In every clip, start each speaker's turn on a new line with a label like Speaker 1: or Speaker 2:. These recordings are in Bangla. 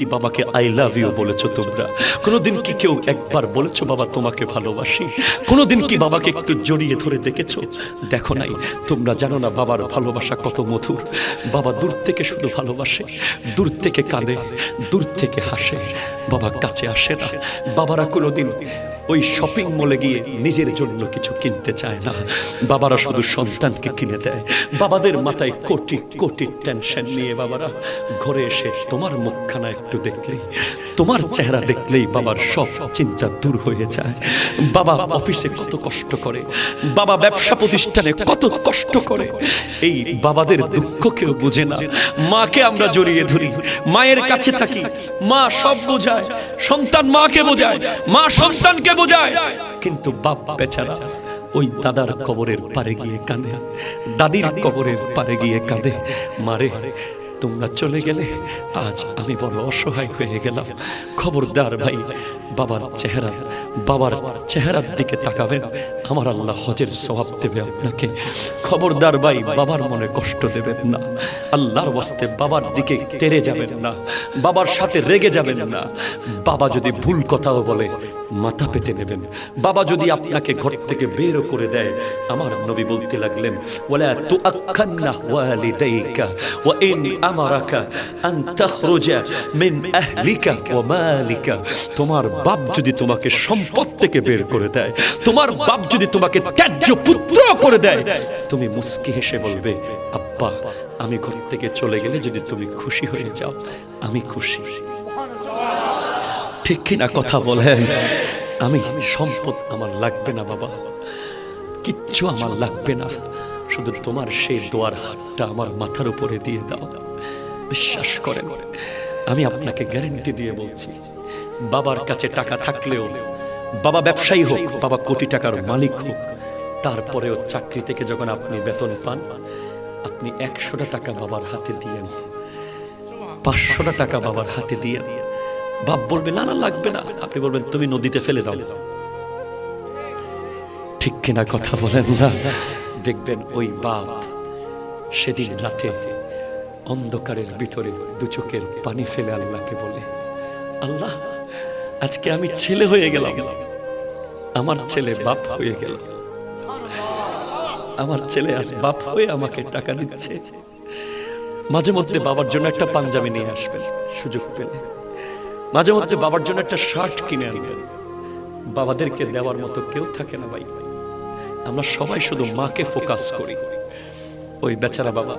Speaker 1: কি বাবাকে আই লাভ ইউ বলেছ তোমরা। কোনোদিন কি কেউ একবার বলেছ, বাবা, তোমাকে ভালোবাসি কোনোদিন কি বাবাকে একটু জড়িয়ে ধরে দেখেছ? দেখো নাই, তোমরা জানো না বাবার ভালোবাসা কত মধুর। বাবা দূর থেকে শুধু ভালোবাসে, দূর থেকে কাঁদে, দূর থেকে হাসে। বাবা কাছে আসে না। বাবারা কোনোদিন ওই শপিং মলে গিয়ে নিজের জন্য কিছু কিনতে চায় না। বাবারা শুধু সন্তানকে কিনে দেয়। বাবাদের মাথায় কোটি কোটি টেনশন নিয়ে বাবারা। ঘরে এসে তোমার মুখখানা একটু দেখলেই তোমার চেহারা দেখলেই বাবার সব চিন্তা দূর হয়ে যায়। বাবা অফিসে কত কষ্ট করে, বাবা ব্যবসা প্রতিষ্ঠানে কত কষ্ট করে। এই বাবাদের দুঃখ কেউ বুঝে না। মাকে আমরা জড়িয়ে ধরি, মায়ের কাছে থাকি, মা সব বোঝায়, সন্তান মাকে বোঝায়, মা সন্তানকে বোঝায়। কিন্তু বাপ বেচারা ওই দাদার কবরের পারে গিয়ে কাঁদে। দাদির কবরের পারে গিয়ে কাঁদে। মারে, তোমরা চলে গেলে আজ আমি বড় অসহায় হয়ে গেলাম। খবরদার ভাই, বাবার চেহারা, বাবার চেহারার দিকে তাকাবেন। আমার আল্লাহ হজের স্বভাব দেবে আপনাকে। খবরদার ভাই, বাবার মনে কষ্ট দেবেন না। আল্লাহর ওয়াস্তে বাবার দিকে তেরে যাবেন না। বাবার সাথে রেগে যাবেন না। বাবা যদি ভুল কথাও বলে মাথা পেতে নেবেন। বাবা যদি আপনাকে ঘর থেকে বেরও করে দেয়, আমার নবী বলতে লাগলেন তোমার বাপ যদি তোমাকে সম্পদ থেকে বের করে দেয়, তোমার বাপ যদি তোমাকে ত্যায্য পুত্র করে দেয়, তুমি মুস্কি হেসে বলবে, আব্বা, আমি ঘর থেকে চলে গেলে যদি তুমি খুশি হয়ে যাও, আমি খুশি। ঠিক কিনা কথা বলেন। আমি সম্পদ আমার লাগবে না, বাবা। কিচ্ছু আমার লাগবে না। শুধু তোমার সেই দোয়ার হাতটা আমার মাথার উপরে দিয়ে দাও। বিশ্বাস করেন, আমি আপনাকে গ্যারেন্টি দিয়ে বলছি, বাবার কাছে টাকা থাকলেও, বাবা ব্যবসায়ী হোক, বাবা কোটি টাকার মালিক হোক, তারপরেও চাকরি থেকে যখন আপনি বেতন পান, আপনি একশোটা টাকা বাবার হাতে দিয়ে পাঁচশোটা টাকা বাবার হাতে দিয়ে বাপ বলবে, না না, লাগবে না। আপনি বলবেন, তুমি নদীতে ফেলে দাও। ঠিক কিনা কথা বলেন না? দেখবেন ওই বাপ সেদিন রাতে অন্ধকারের ভিতরে দু চোখের পানি ফেলে আল্লাহকে বলে, আল্লাহ, আজকে আমি ছেলে হয়ে গেলাম। আমার ছেলে বাপ হয়ে গেল। আমার ছেলে আজ বাপ হয়ে আমাকে টাকা দিচ্ছে। মাঝে মধ্যে বাবার জন্য একটা পাঞ্জাবি নিয়ে আসবেন, সুযোগ পেলে। মাঝে মধ্যে বাবার জন্য একটা শার্ট কিনে আনবেন। বাবাদেরকে দেওয়ার মতো কেউ থাকে না ভাই। আমরা সবাই শুধু মাকে ফোকাস করি। ওই বেচারা বাবা,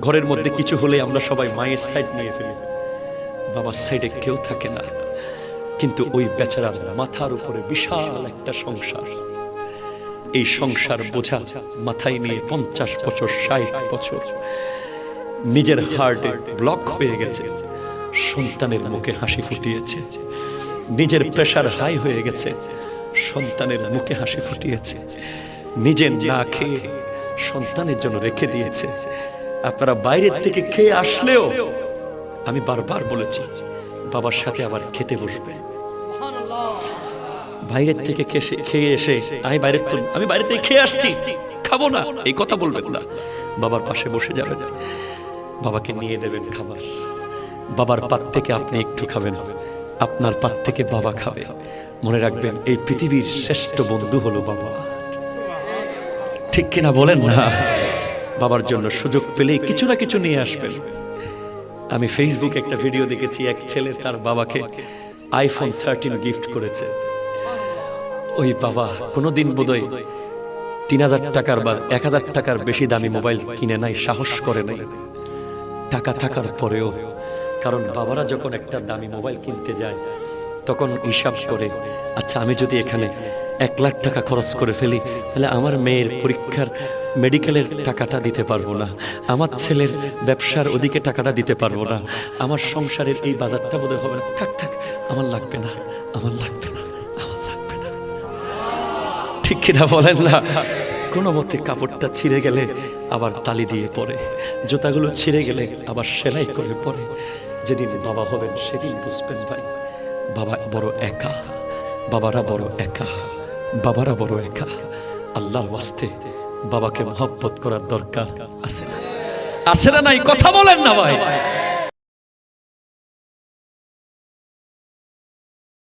Speaker 1: ঘরের মধ্যে কিছু হলে আমরা সবাই মায়ের সাইড নিয়ে ফেলি। বাবার সাইডে কেউ থাকে না। কিন্তু ওই বেচারার মাথার উপরে বিশাল একটা সংসার। এই সংসার বোঝা মাথায় নিয়ে পঞ্চাশ বছর, ষাট বছর। নিজের হার্টে ব্লক হয়ে গেছে। সন্তানের মুখে হাসি ফুটিয়েছে। নিজের প্রেশার হাই হয়ে গেছে। সন্তানের মুখে হাসি ফুটিয়েছে। নিজের না খেয়ে সন্তানের জন্য রেখে দিয়েছে। আপনারা বাইরের থেকে খেয়ে আসলেও আমি বারবার বলেছি, বাবার সাথে আবার খেতে বসবে বাইরের থেকে খেয়ে এসে আমি বাইরের তো আমি বাইরে থেকে খেয়ে আসছি। খাব না, এই কথা বলবেন না। বাবার পাশে বসে যাবেন। বাবাকে নিয়ে দেবেন খাবার। বাবার পাত থেকে আপনি একটু খাবেন। আপনার পাত থেকে বাবা খাবে। মনে রাখবেন, এই পৃথিবীর শ্রেষ্ঠ বন্ধু হলো বাবা। ঠিক কিনা বলেন? না। বাবার জন্য সুযোগ পেলেই কিছু না কিছু নিয়ে আসবেন। আমি ফেসবুকে একটা ভিডিও দেখেছি, এক ছেলে তার বাবাকে আইফোন থার্টিন গিফট করেছে। ওই বাবা কোনোদিন বোধহয় তিন হাজার টাকার বা এক হাজার টাকার বেশি দামি মোবাইল কিনে নাই, সাহস করে নাই। টাকা থাকার পরেও কারণ বাবারা যখন একটা দামি মোবাইল কিনতে যায়, তখন হিসাব করে আচ্ছা আমি যদি এখানে এক লাখ টাকা খরচ করে ফেলি, তাহলে আমার মেয়ের পরীক্ষার মেডিকেলের টাকাটা দিতে পারব না, আমার ছেলের ব্যবসার ওদিকে টাকাটা দিতে পারব না, আমার সংসারের এই বাজারটা বোধহয় হবে না। থাক থাক, আমার লাগবে না, আমার লাগবে না, আমার লাগবে না। ঠিক কিনা বলেন না? কোনো মতে কাপড়টা ছিঁড়ে গেলে আবার তালি দিয়ে পরে, জুতাগুলো ছিঁড়ে গেলে আবার সেলাই করে পরে। যেদিন বাবা হবেন সেদিন বুঝবেন ভাই, বাবা বড় একা, বাবারা বড় একা, বাবারা বড় একা। আল্লাহর ওয়াস্তে বাবাকে মহব্বত করার দরকার আছে না? আছে না নাই? কথা বলেন না ভাই।